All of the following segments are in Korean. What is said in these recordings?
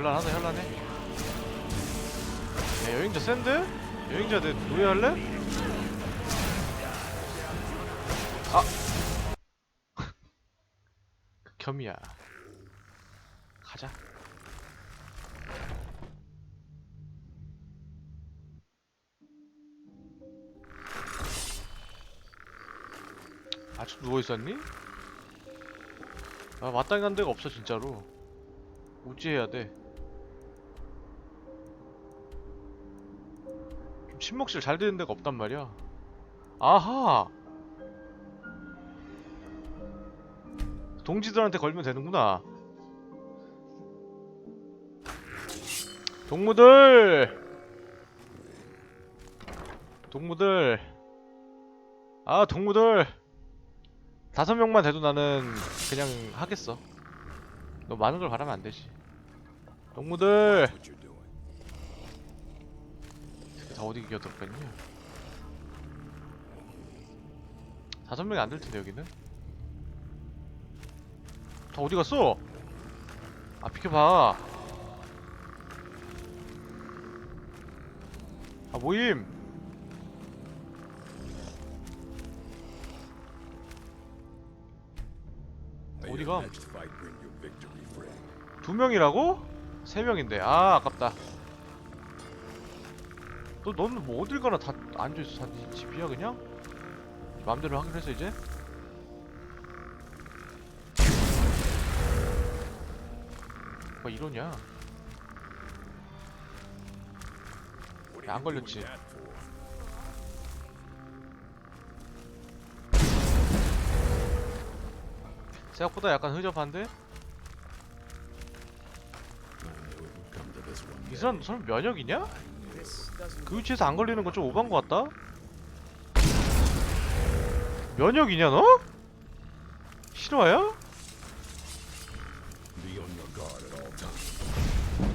현란하다 현란해 야 여행자 센데? 여행자 내 노예할래? 아! 극혐이야 가자 아직 누워있었니? 아 마땅히 간 데가 없어 진짜로 우찌해야 돼. 침묵실 잘 되는 데가 없단 말이야. 아하! 동지들한테 걸면 되는구나. 동무들! 동무들! 아, 동무들! 다섯 명만 돼도 나는 그냥 하겠어. 너 많은 걸 바라면 안 되지. 동무들! 다 어디 기어들었겠냐? 다섯 명이 안 될 텐데 여기는. 다 어디 갔어? 아 비켜봐. 아 모임. May 어디 your 감? next fight bring you victory, friend. 두 명이라고? 세 명인데. 아 아깝다. 너 너는 뭐 어딜 가나 다 앉아 있어. 다네 집이야 그냥? 마음대로 하기로 했어 이제? 뭐 이러냐? 야, 안 걸렸지. 생각보다 약간 흐접한데? 이. 사람 설마 면역이냐? 그 위치에서 안 걸리는 건 좀 오반 것 같다? 면역이냐 너? 실화야?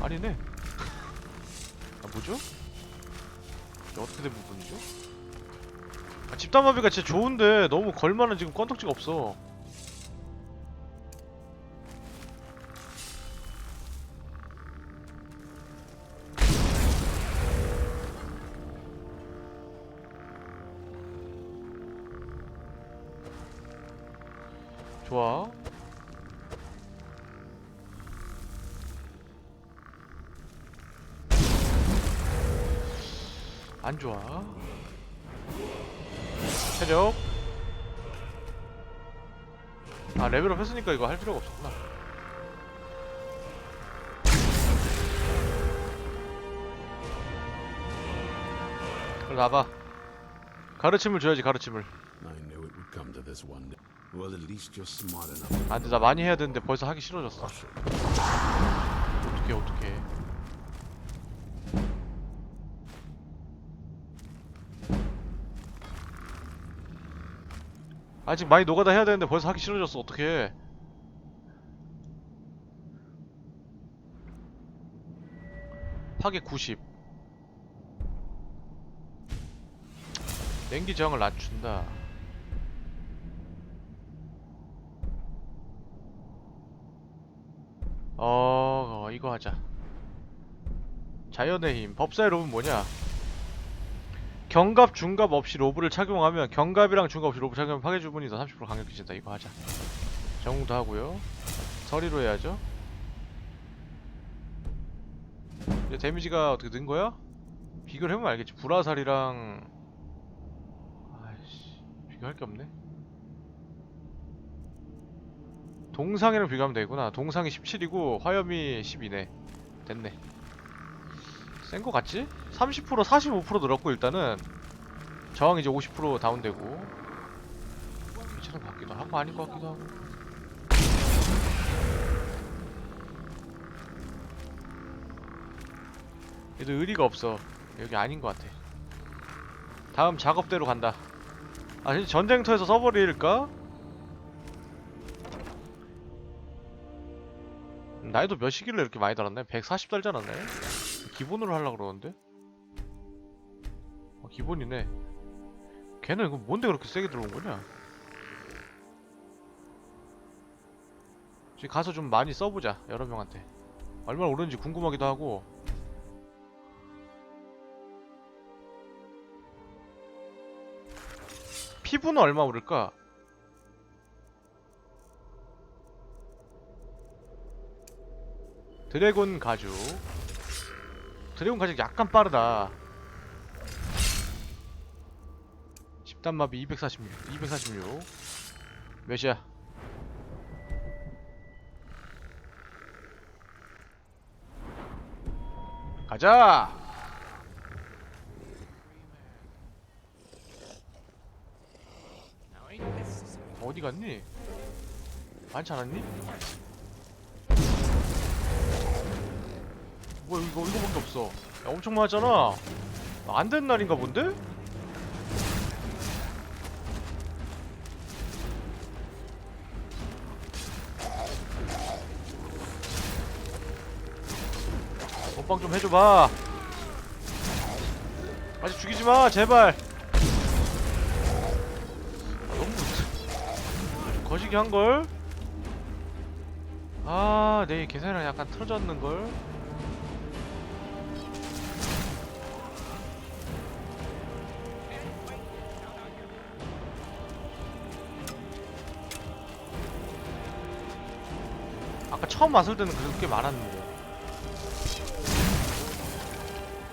아니네. 아 뭐죠? 어떻게 된 부분이죠? 아, 집단마비가 진짜 좋은데 너무 걸만한 지금 건덕지가 없어. 좋아. 체력. 아 레벨업 했으니까 이거 할 필요가 없었구나. 그럼 나봐. 가르침을 줘야지 가르침을. Enough. 아나 많이 해야 되는데 벌써 하기 싫어졌어. 어떡해 어떡해. 아직 많이 노가다 해야 되는데 벌써 하기 싫어졌어 어떡해. 파괴 90. 냉기 저항을 낮춘다. 어, 어, 이거 하자. 자연의 힘. 법사의 로브는 뭐냐? 경갑, 중갑 없이 로브를 착용하면 경갑이랑 중갑 없이 로브 착용하면 파괴 주문이 더30% 강력 해진다. 이거 하자. 정도 하고요. 서리로 해야죠. 이제 데미지가 어떻게 는 거야? 비교를 해보면 알겠지. 불화살이랑 아이씨 비교할 게 없네. 동상이랑 비교하면 되구나. 동상이 17이고 화염이 12네. 됐네. 센 거 같지? 30% 45% 늘었고 일단은 저항 이제 50% 다운되고 괜찮은 것 같기도 하고 아닌 것 같기도 하고 얘도 의리가 없어 여기 아닌 것 같아 다음 작업대로 간다 아 진짜 전쟁터에서 써버릴까? 나이도 몇이길래 이렇게 많이 달았네? 140 달지 않았네? 기본으로 하려고 그러는데? 어, 기본이네 걔는 이거 뭔데 그렇게 세게 들어온 거냐? 지금 가서 좀 많이 써보자 여러 명한테 얼마나 오르는지 궁금하기도 하고 피부는 얼마 오를까? 드래곤 가죽 드래곤 가죽 약간 빠르다 10단마비 246 246 몇이야? 가자! 어디 갔니? 많지 않았니? 뭐 이거 이거밖에 없어. 야, 엄청 많았잖아. 안 된 날인가 본데? 몸빵 좀 해줘봐. 아직 죽이지 마, 제발. 아, 너무 거시기 한 걸. 아, 내 계산이랑 약간 틀어졌는 걸. 아까 처음 왔을 때는 그렇게 많았는데.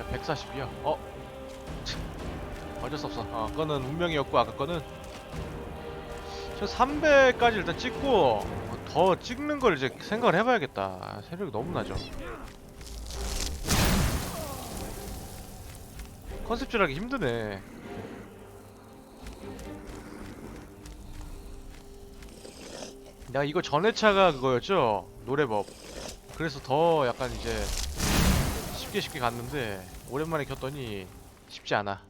야, 140이야. 어? 참, 어쩔 수 없어. 어, 그거는 운명이었고 아까 거는 저 300까지 일단 찍고 어, 더 찍는 걸 이제 생각을 해봐야겠다. 세력이 너무 나죠. 컨셉줄하기 힘드네. 내가 이거 전에 차가 그거였죠? 노래법. 그래서 더 약간 이제 쉽게 쉽게 갔는데 오랜만에 켰더니 쉽지 않아.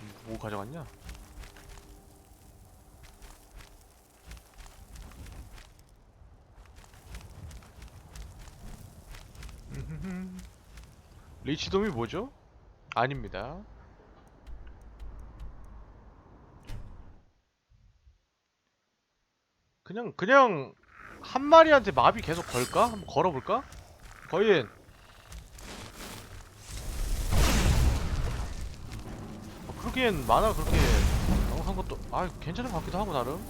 음, 뭐 가져갔냐? 리치돔이 뭐죠? 아닙니다. 그냥 그냥 한 마리한테 마비 계속 걸까? 한번 걸어볼까? 거인 어, 그러기엔 만화 그렇게 영한 것도 아 괜찮은 것 같기도 하고 나름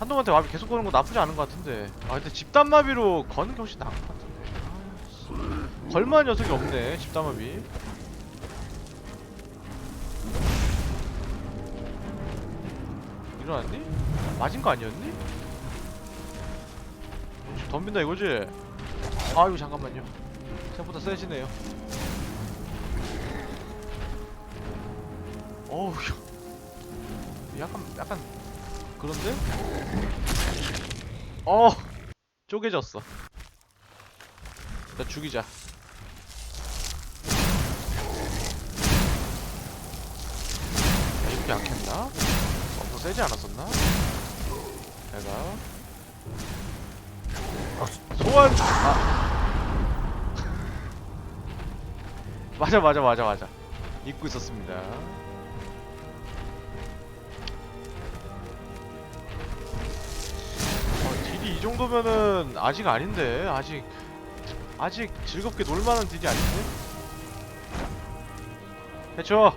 한동한테 마비 계속 거는 거 나쁘지 않은 것 같은데 아 근데 집단 마비로 거는 게 훨씬 나은 것 같은데 아이씨. 걸만한 녀석이 없네 집단 마비 일어났니? 맞은 거 아니었니? 덤빈다 이거지? 아유 잠깐만요 생각보다 세지네요 어우 약간 약간 그런데? 어 쪼개졌어 일단 죽이자 세지 않았었나? 내가? 소환. 아. 맞아 맞아 맞아 맞아. 잊고 있었습니다. 어, 딜이 이 정도면은 아직 아닌데 아직 아직 즐겁게 놀만한 딜이 아닌데? 해쳐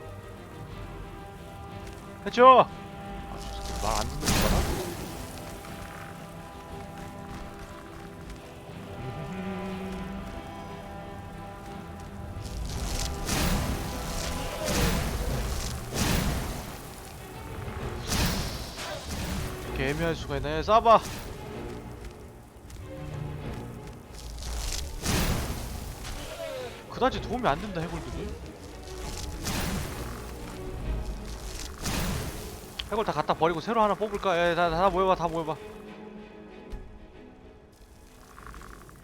해쳐 아, 말안 듣는 거라 이렇게 애매할 수가 있나요? 쏴봐! 그다지 도움이 안 된다 해골들이 해골 다 갖다 버리고 새로 하나 뽑을까? 야, 다, 다 모여봐 다 모여봐.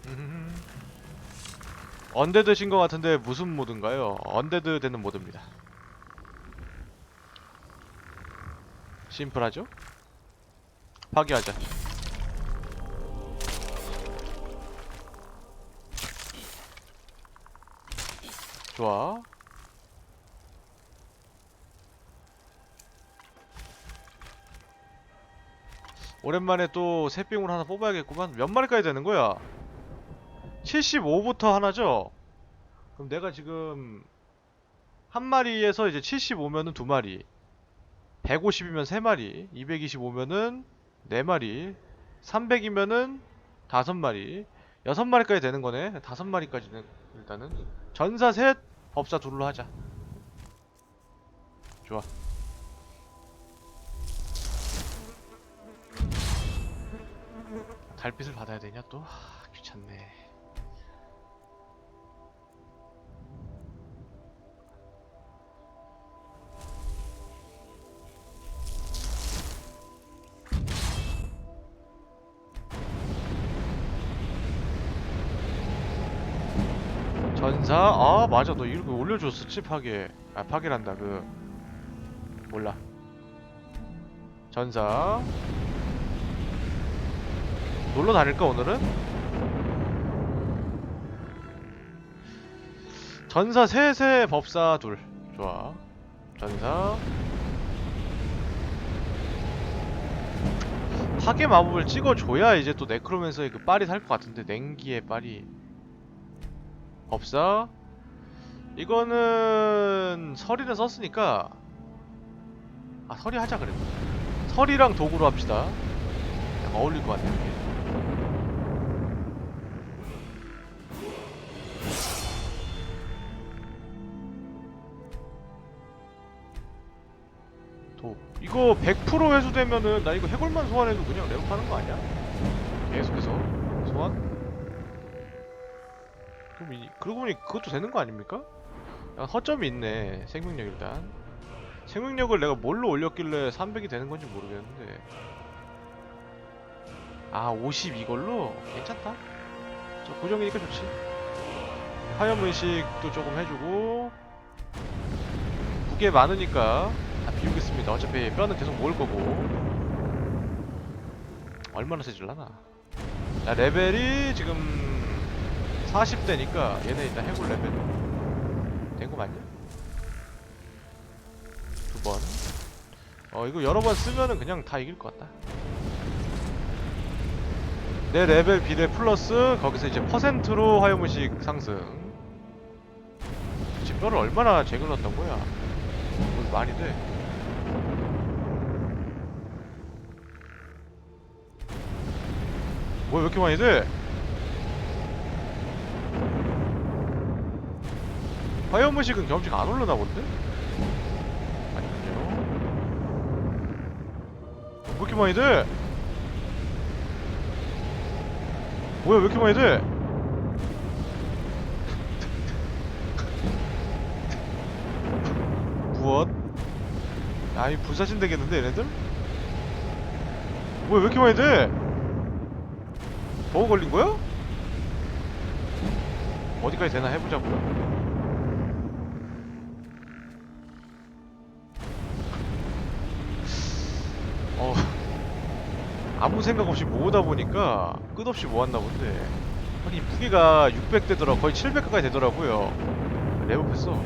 언데드신 것 같은데 무슨 모드인가요? 언데드 되는 모드입니다 심플하죠? 파괴하자. 좋아. 오랜만에 또 새삥을 하나 뽑아야겠구만. 몇 마리까지 되는 거야? 75부터 하나죠? 그럼 내가 지금 한 마리에서 이제 75면은 두 마리 150이면 세 마리 225면은 네 마리 300이면은 다섯 마리 여섯 마리까지 되는 거네. 다섯 마리까지는 일단은. 전사 셋 법사 둘로 하자. 좋아 달빛을 받아야 되냐 또? 하, 귀찮네. 전사? 아 맞아. 너 이렇게 올려줬었지 파괴. 아 파괴란다 그. 몰라. 전사 놀러 다닐까 오늘은? 전사 셋에 법사 둘. 좋아. 전사. 파괴 마법을 찍어줘야 이제 또 네크로맨서의 그 빨이 살 것 같은데 냉기의 빨이. 법사. 이거는 설이를 썼으니까 아 설이 하자 그래 설이랑 도구로 합시다. 어울릴 것 이게 이거 100% 회수되면은 나 이거 해골만 소환해도 그냥 레벨 하는 거 아니야? 계속해서 소환? 그럼 이, 그러고 보니 그것도 되는 거 아닙니까? 약간 허점이 있네 생명력 일단 생명력을 내가 뭘로 올렸길래 300이 되는 건지 모르겠는데 아50 이걸로? 괜찮다 저 고정이니까 좋지 화염 의식도 조금 해주고 무게 많으니까 다 비우겠습니다 어차피 뼈는 계속 모을 거고 얼마나 세질라나 자 레벨이 지금 40대니까 얘네 일단 해골 레벨 된 거 맞냐? 두 번. 어 이거 여러 번 쓰면은 그냥 다 이길 것 같다. 내 레벨 비례 플러스 거기서 이제 퍼센트로 화염의식 상승. 지금 뼈를 얼마나 재글렀던 거야? 뭐 말이 돼? 뭐야 왜 이렇게 많이 돼? 화염의식은 경험치가안 오르나 본데? 아니군요. 왜 이렇게 많이 돼? 뭐야 왜 이렇게 많이 돼? 무엇? 아이 불사신 되겠는데 얘네들? 뭐야 왜 이렇게 많이 돼? 버거 걸린 거야? 어디까지 되나 해보자고요. 어 아무 생각 없이 모으다 보니까 끝없이 모았나 본데 아니 무게가 600 되더라 거의 700 가까이 되더라고요 레벨했어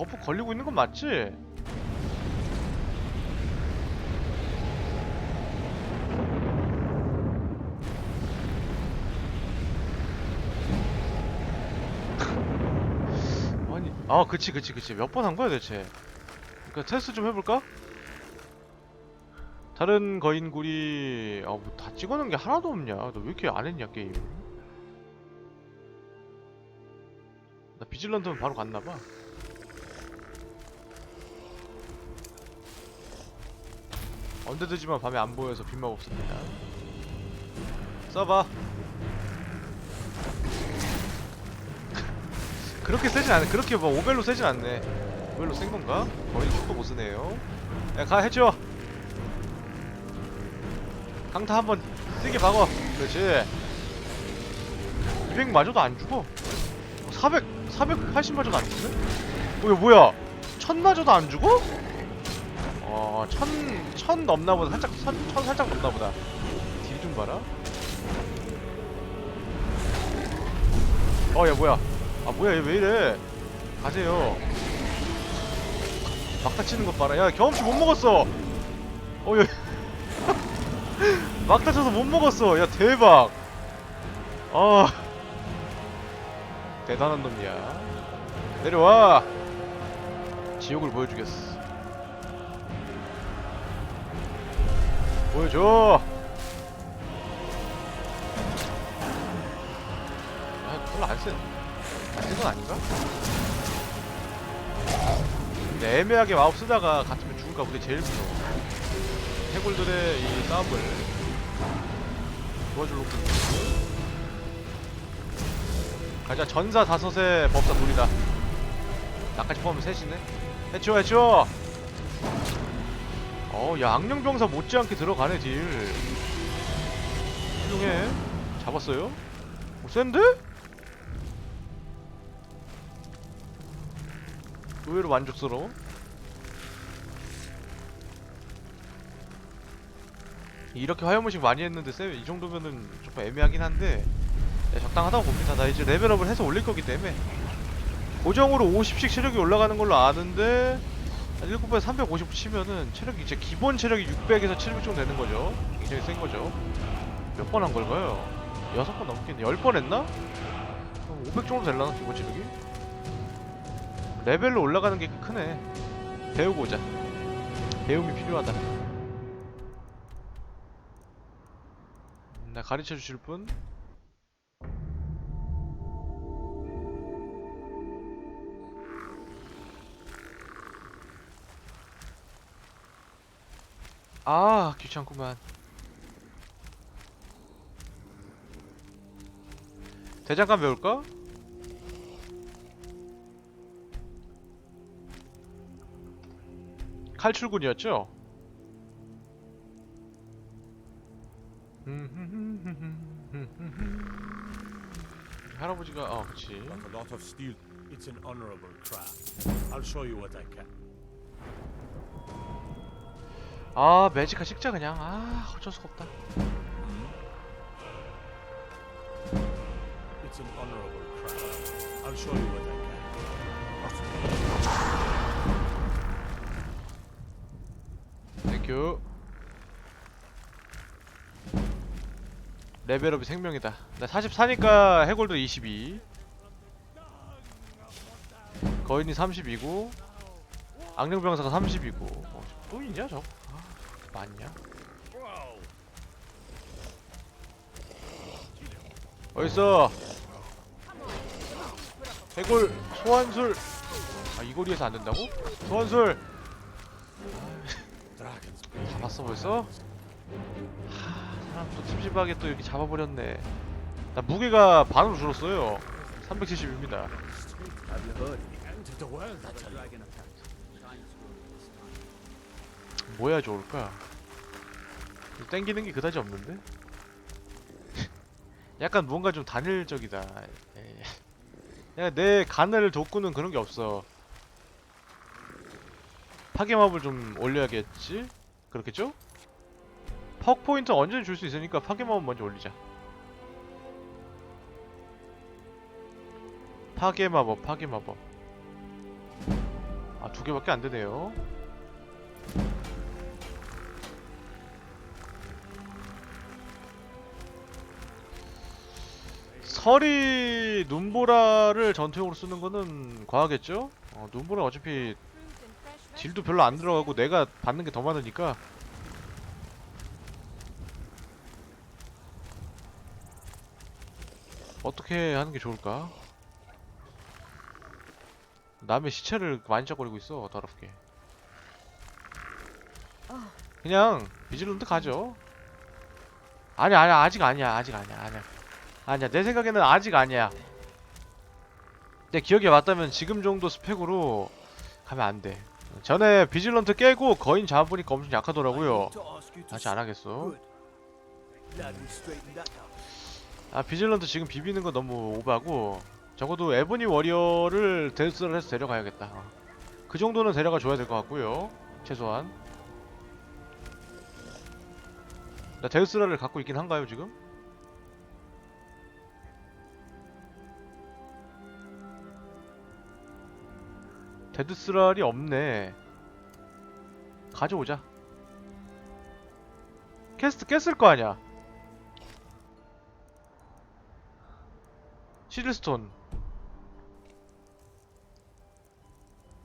버프 걸리고 있는 건 맞지? 아니 아 그치 그치 그치. 몇 번 한 거야 대체? 그니까 테스트 좀 해볼까? 다른 거인굴이 아 뭐 다 찍어놓은 게 하나도 없냐? 너왜 이렇게 안 했냐 게임? 나 비질런트면 바로 갔나봐 언제든지만 밤에 안 보여서 빈막 없습니다 써봐 그렇게 세진 않네. 그렇게 뭐 오벨로 세진 않네. 오벨로 센 건가? 거의 슈퍼 보스네요. 야, 가 해줘. 강타 한번 세게 박어. 그렇지. 200 맞아도 안 죽어. 400, 480 맞아도 안 죽네? 뭐야, 뭐야? 1000 맞아도 안 죽어? 어, 천, 천 넘나 보다. 살짝, 천, 천 살짝 넘나 보다. 딜 좀 봐라. 어, 야, 뭐야. 아, 뭐야, 얘 왜 이래. 가세요. 막타 치는 것 봐라. 야, 경험치 못 먹었어. 어, 야. 막타 쳐서 못 먹었어. 야, 대박. 아. 대단한 놈이야. 내려와. 지옥을 보여주겠어. 보여줘. 아, 별로 안 센. 안센건 아닌가? 근데 애매하게 마법 쓰다가 같으면 죽을까 그게 제일 무서워. 해골들의 이 싸움을 도와주려고. 가자 전사 다섯의 법사 둘이다. 나까지 포함하면 셋이네. 해치워 해치워. 어, 야 악령병사 못지않게 들어가네 딜. 훌륭해. 잡았어요? 오, 센데? 의외로 만족스러워. 이렇게 화염무식 많이 했는데 세, 이 정도면은 조금 애매하긴 한데 네, 적당하다고 봅니다. 나 이제 레벨업을 해서 올릴 거기 때문에 고정으로 50씩 체력이 올라가는 걸로 아는데 7번에 350 치면은 체력이 이제 기본 체력이 600에서 700 정도 되는 거죠. 굉장히 센 거죠. 몇 번 한 걸까요? 6번 넘겠네. 10번 했나? 500 정도 될라나 기본 체력이? 레벨로 올라가는 게 크네. 배우고 오자. 배움이 필요하다. 음, 나 가르쳐 주실 분? 아, 귀찮구만. 대장간 배울까? 칼출군이었죠? 할아버지가 어 그치 Like. 아 매지카 찍자 그냥. 아 어쩔 수가 없다. It's an honorable craft. I'll show you what I can. 땡큐 레벨업이 생명이다. 나 44니까 해골도 22 거인이 32고 악령병사가 30이고 어, 또 있냐 저거? 아, 많냐? 어딨어? 해골 소환술. 아 이 거리에서 안 된다고? 소환술. 잡았어 벌써? 하, 사람 또 찝찝하게 또 이렇게 잡아버렸네. 나 무게가 반으로 줄었어요. 370입니다 뭐 해야 좋을까? 땡기는 게 그다지 없는데? 약간 뭔가 좀 단일적이다 에. 야, 내 간을 돋구는 그런 게 없어 파괴마법을 좀 올려야겠지? 그렇겠죠? 퍽 포인트 언제든 줄 수 있으니까 파괴마법 먼저 올리자 파괴마법 파괴마법 아 두 개밖에 안 되네요 설이 눈보라를 전투용으로 쓰는 거는 과하겠죠? 어, 눈보라 어차피 딜도 별로 안 들어가고 내가 받는 게 더 많으니까 어떻게 하는 게 좋을까? 남의 시체를 만지작거리고 있어 더럽게 그냥 비질런트 가죠 아니야 아니야 아직 아니야 아직 아니야 아니야 아니야 내 생각에는 아직 아니야. 내 기억에 맞다면 지금 정도 스펙으로 가면 안돼. 전에 비질런트 깨고 거인 잡아보니까 엄청 약하더라고요. 다시 안하겠어. 아 비질런트 지금 비비는 거 너무 오바고 적어도 에보니 워리어를 데스를 해서 데려가야겠다. 어. 그 정도는 데려가 줘야 될 것 같고요. 최소한. 나 데우스라를 갖고 있긴 한가요 지금? 데드스랄이 없네. 가져오자. 캐스트 깼을 거 아니야. 시즐스톤.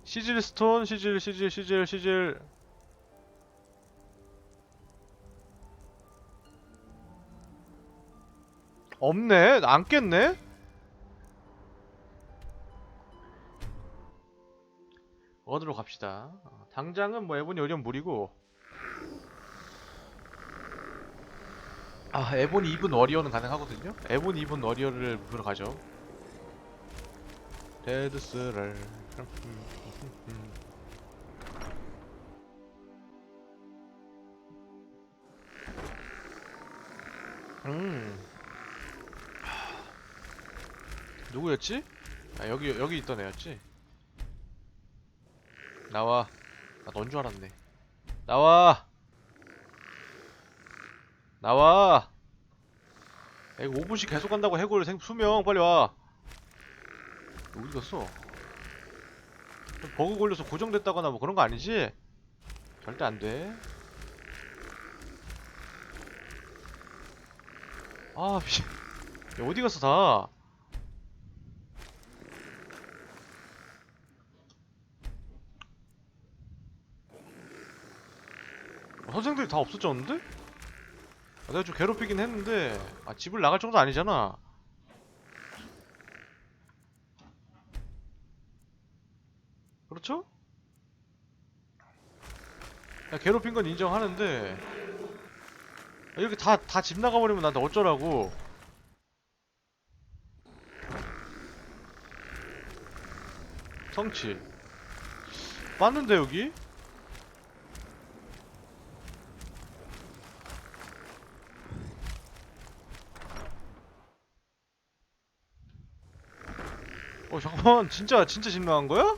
시즐스톤 시즐 시즐 시즐 시즐 없네? 안 깼네 어디로 갑시다. 어, 당장은 뭐 에본이 오면 무리고. 아 에본 2분 워리어는 가능하거든요. 에본 2분 워리어를 목표로 가죠. 데드스를. 음. 누구였지? 아 여기 여기 있던 애였지? 나와. 나넌줄 알았네. 나와. 나와. 야, 이거 5분씩 계속 간다고 해골 생 수명. 빨리 와. 어디 갔어? 버그 걸려서 고정됐다거나 뭐 그런 거 아니지? 절대 안돼. 아 미친 야 어디 갔어 다 선생들이 다 없어졌는데? 아, 내가 좀 괴롭히긴 했는데 아 집을 나갈 정도 아니잖아 그렇죠? 야, 괴롭힌 건 인정하는데 아, 이렇게 다 다 집 나가버리면 나한테 어쩌라고 성치 맞는데 여기? 어 잠깐만. 진짜 진짜 집 나간 거야?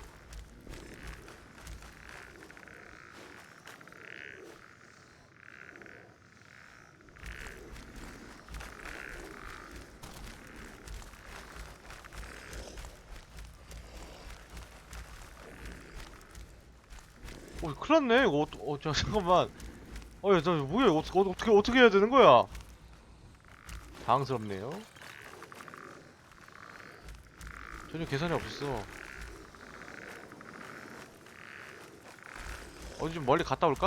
어 큰일 났네. 이거 어, 어 자, 잠깐만. 어야 저 뭐야 어떻게 어떻게 어떻게 해야 되는 거야? 당황스럽네요 전혀 계산이 없었어 어디 좀 멀리 갔다 올까?